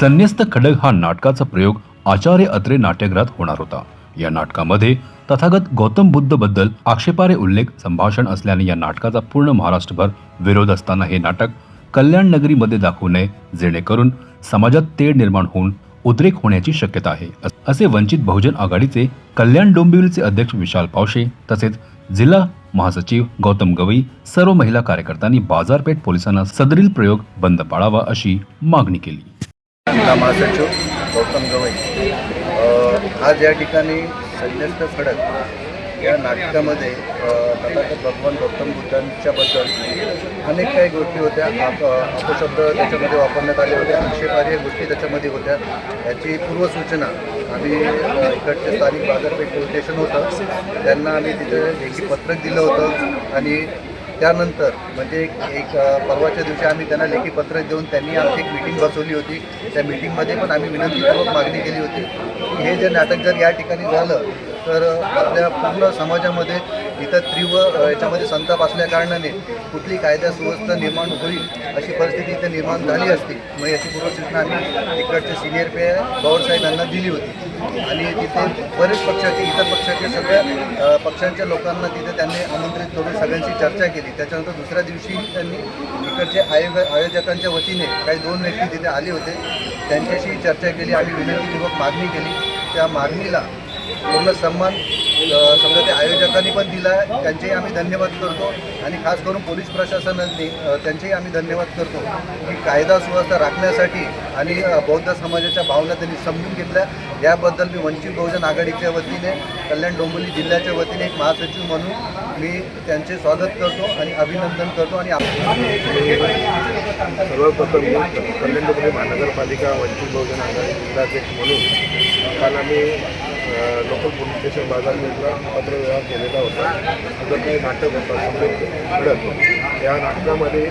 संन्यस्त खडक हा नाटकाचा प्रयोग आचार्य अत्रे नाट्यगृहात होणार होता. या नाटकामध्ये तथागत गौतम बुद्धबद्दल आक्षेपारे उल्लेख संभाषण असल्याने या नाटकाचा पूर्ण महाराष्ट्रभर विरोध असताना हे नाटक कल्याण नगरीमध्ये दाखवू नये जेणेकरून समाजात तेढ निर्माण होऊन उद्रेक होण्याची शक्यता आहे. असे वंचित बहुजन आघाडीचे कल्याण डोंबिवलीचे अध्यक्ष विशाल पावशे तसेच जिल्हा महासचिव गौतम गवई सर्व महिला कार्यकर्त्यांनी बाजारपेठ पोलिसांना सदरील प्रयोग बंद पाळावा अशी मागणी केली. जिल्हा महासचिव गौतम गवई. आज या ठिकाणी संजस्त खडक या नाटकामध्ये तथागत भगवान गौतम बुद्धांच्याबद्दल अनेक काही गोष्टी होत्या. आप अपशब्द त्याच्यामध्ये वापरण्यात आले होते आक्षेपार्ह गोष्टी त्याच्यामध्ये होत्या. याची पूर्वसूचना आम्ही अ, इकडचे स्थानिक बाजारपेठ स्टेशन होतं. त्यांना आम्ही तिथे लेखी पत्रक दिलं होतं आणि त्यानंतर म्हणजे एक एक परवाच्या दिवशी आम्ही त्यांना लेखी पत्र देऊन त्यांनी आमची एक मिटिंग बसवली होती. त्या मिटिंगमध्ये पण आम्ही विनंतीपूर्वक मागणी केली होती. की हे जे नाटक जर या ठिकाणी झालं तर आपल्या पूर्ण समाजामध्ये इथं तीव्र याच्यामध्ये संताप असल्या कारणाने कुठली कायदा सुव्यवस्था निर्माण होईल अशी परिस्थिती इथे निर्माण झाली असती. मग याची पूर्वसूचना आम्ही इकडचे सिनियर पे गौरसाहेबांना दिली होती. आणि तिथे बरेच पक्षाचे इतर पक्षाचे सगळ्या पक्षांच्या लोकांना तिथे त्यांनी आमंत्रित करून सगळ्यांशी चर्चा केली. त्याच्यानंतर दुसऱ्या दिवशी त्यांनी इकडचे आयोग आयोजकांच्या वतीने काही दोन व्यक्ती तिथे आले होते. त्यांच्याशी चर्चा केली. आणि विनंतीपूर्वक मागणी केली. त्या मागणीला पूर्ण सन्मान समजा त्या आयोजकांनी पण दिला आहे. त्यांचेही आम्ही धन्यवाद करतो. आणि खास करून पोलीस प्रशासनाने त्यांचेही आम्ही धन्यवाद करतो की कायदा सुव्यवस्था राखण्यासाठी आणि बौद्ध समाजाच्या भावना त्यांनी समजून घेतल्या. याबद्दल मी वंचित बहुजन आघाडीच्या वतीने कल्याण डोंबिवली जिल्ह्याच्या वतीने एक महासचिव म्हणून मी त्यांचे स्वागत करतो आणि अभिनंदन करतो आणि सर्वप्रथम कल्याण डोंबिवली महानगरपालिका वंचित बहुजन आघाडी जिल्हाध्यक्ष म्हणून काल आम्ही लोकल पोलीस स्टेशन बाजारपेठला पत्रव्यवहार केलेला होता. अजून काही नाटक होतात संवेद या नाटकामध्ये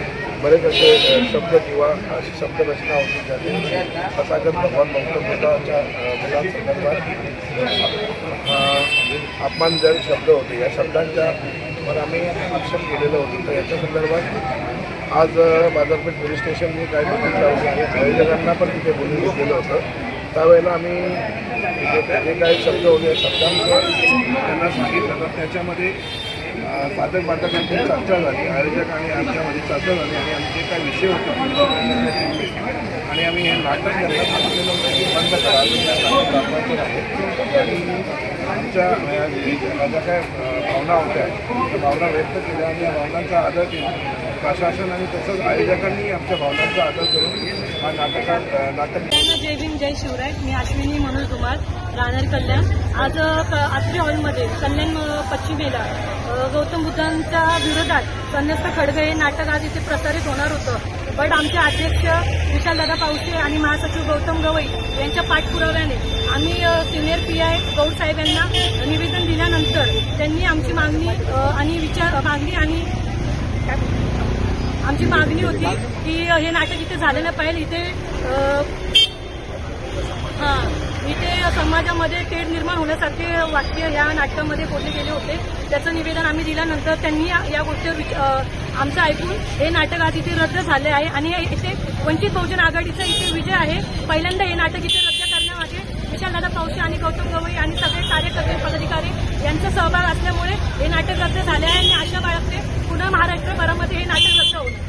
बरेच असे शब्द किंवा अशी शब्दरचना होती ज्याने तथागत भगवान गौतम बुद्धाच्या मुलांसंदर्भात अपमानजनक शब्द होते या शब्दांच्या वर आम्ही आक्षेप केलेलं होतं. तर याच्या संदर्भात आज बाजारपेठ पोलीस स्टेशनने काय बघितलं होतं आणि आयोजकांना पण तिथे बोलून घेतलेलं होतं. त्यावेळेला आम्ही जे काही शब्द होते शब्दांवर त्यांना सांगितलं. तर त्याच्यामध्ये पातक साधक चर्चा झाली आयोजक आणि आमच्यामध्ये चर्चा झाली आणि आमचे काय विषय होते आणि आम्ही हे नाटक त्यांना सांगितलेलं होतं की बंद करा आणि नाटक आणि आमच्या ज्या काय भावना होत्या त्या भावना व्यक्त केल्या आणि या भावनांचा आदर केला. प्रशासन आणि तसंच आयोजकांनी आमच्या भावनांचा आदर करून हा नाटकात नाटक जय भीम जय शिवराय. मी अश्विनी मनोज कुमार राहणार कल्याण. आज अ, आत्रे हॉलमध्ये कल्याण पश्चिमेला गौतम बुद्धांच्या विरोधात संन्यस्त खडगे हे नाटक आज इथे प्रसारित होणार होतं. बट आमचे अध्यक्ष विशालदादा पावसे आणि महासचिव गौतम गवई यांच्या पाठपुराव्याने आम्ही senior P I Gaud saheb यांना निवेदन दिल्यानंतर त्यांनी आमची मागणी आणि विचार मागणी आणि आमची मागणी होती की हे नाटक इथे झालं नाही. पाहिजे इथे हां इथे समाजामध्ये तेढ निर्माण होण्यासारखे वाक्य या नाटकामध्ये बोलले गेले होते. त्याचं निवेदन आम्ही दिल्यानंतर त्यांनी या गोष्टीवर विच- आमचं ऐकून हे नाटक आज इथे रद्द झाले आहे. आणि हे इथे वंचित बहुजन आघाडीचा इथे विजय आहे. पहिल्यांदा हे नाटक इथे रद्द करण्यामागे विशालदादा पावसे आणि गौतम गवई आणि सगळे कार्यकर्ते पदाधिकारी यांचा सहभाग असल्यामुळे हे नाटक रद्द झाले आहे. आणि आशा बाळगते पुन्हा महाराष्ट्रभरामध्ये हे नाटक रद्द होईल.